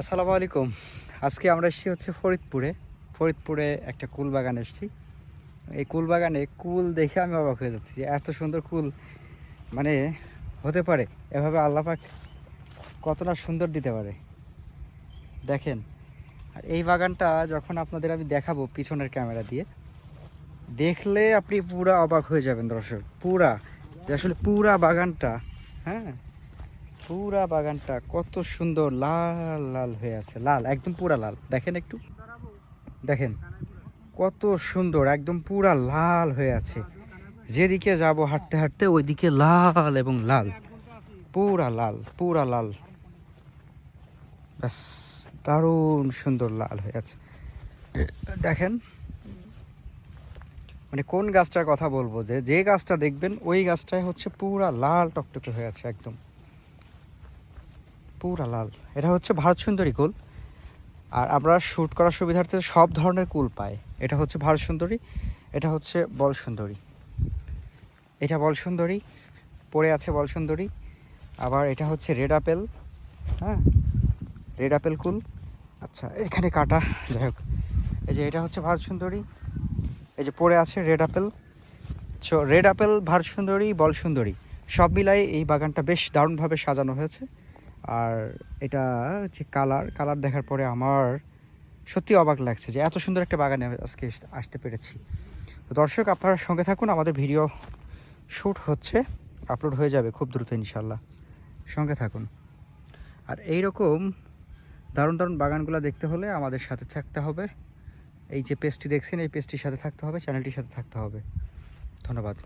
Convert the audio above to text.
আসসালামু আলাইকুম। আজকে আমরা এসেছি হচ্ছে ফরিদপুরে। ফরিদপুরে একটা কুল বাগান এসেছি। এই কুল বাগানে কুল দেখে আমি অবাক হয়ে যাচ্ছি এত সুন্দর কুল মানে হতে পারে। এভাবে আল্লাপাক কত না সুন্দর দিতে পারে। দেখেন, আর এই বাগানটা যখন আপনাদের আমি দেখাবো পিছনের ক্যামেরা দিয়ে, দেখলে আপনি পুরা অবাক হয়ে যাবেন দর্শক। পুরা, যে আসলে পুরা বাগানটা হ্যাঁ পুরা বাগানটা কত সুন্দর, লাল লাল হয়ে আছে, লাল, একদম পুরা লাল। দেখেন একটু। দেখেন, কত সুন্দর, একদম পুরা লাল হয়ে আছে। যেদিকে যাব হাঁটতে হাঁটতে ওইদিকে লাল এবং লাল। পুরা লাল পুরা লাল। ব্যাস, দারুণ সুন্দর লাল হয়ে আছে। দেখেন মানে কোন গাছটার কথা বলব যে যে গাছটা দেখবেন, ওই গাছটাই হচ্ছে পুরা লাল টকটকে হয়ে আছে, একদম। পুরা লাল। এটা হচ্ছে ভারত সুন্দরী কুল। আর আমরা শ্যুট করার সুবিধার্থে সব ধরনের কুল পাই। এটা হচ্ছে ভারত সুন্দরী, এটা হচ্ছে বল সুন্দরী। এটা বল সুন্দরী, পড়ে আছে বল সুন্দরী। আবার এটা হচ্ছে রেড আপেল হ্যাঁ? রেড আপেল কুল। আচ্ছা এখানে কাটা, যাই হোক। এই যে এটা হচ্ছে ভারত সুন্দরী। এই যে পড়ে আছে red apple. Red apple, Bharat Sundari, ball Sundari. সব মিলাই এই বাগানটা বেশ দারুণভাবে সাজানো হয়েছে। আর এটা যে কালার। কালার দেখার পরে আমার সত্যি অবাক লাগছে যে এত সুন্দর একটা বাগানে আজকে আসতে পেরেছি। তো দর্শক, আপনারা সঙ্গে থাকুন, আমাদের ভিডিও শ্যুট হচ্ছে, আপলোড হয়ে যাবে খুব দ্রুত ইনশাল্লাহ সঙ্গে থাকুন। আর এই রকম দারুণ দারুণ বাগানগুলো দেখতে হলে আমাদের সাথে থাকতে হবে। এই যে পেজটি দেখছেন, এই পেজটির সাথে থাকতে হবে, চ্যানেলটির সাথে থাকতে হবে। ধন্যবাদ।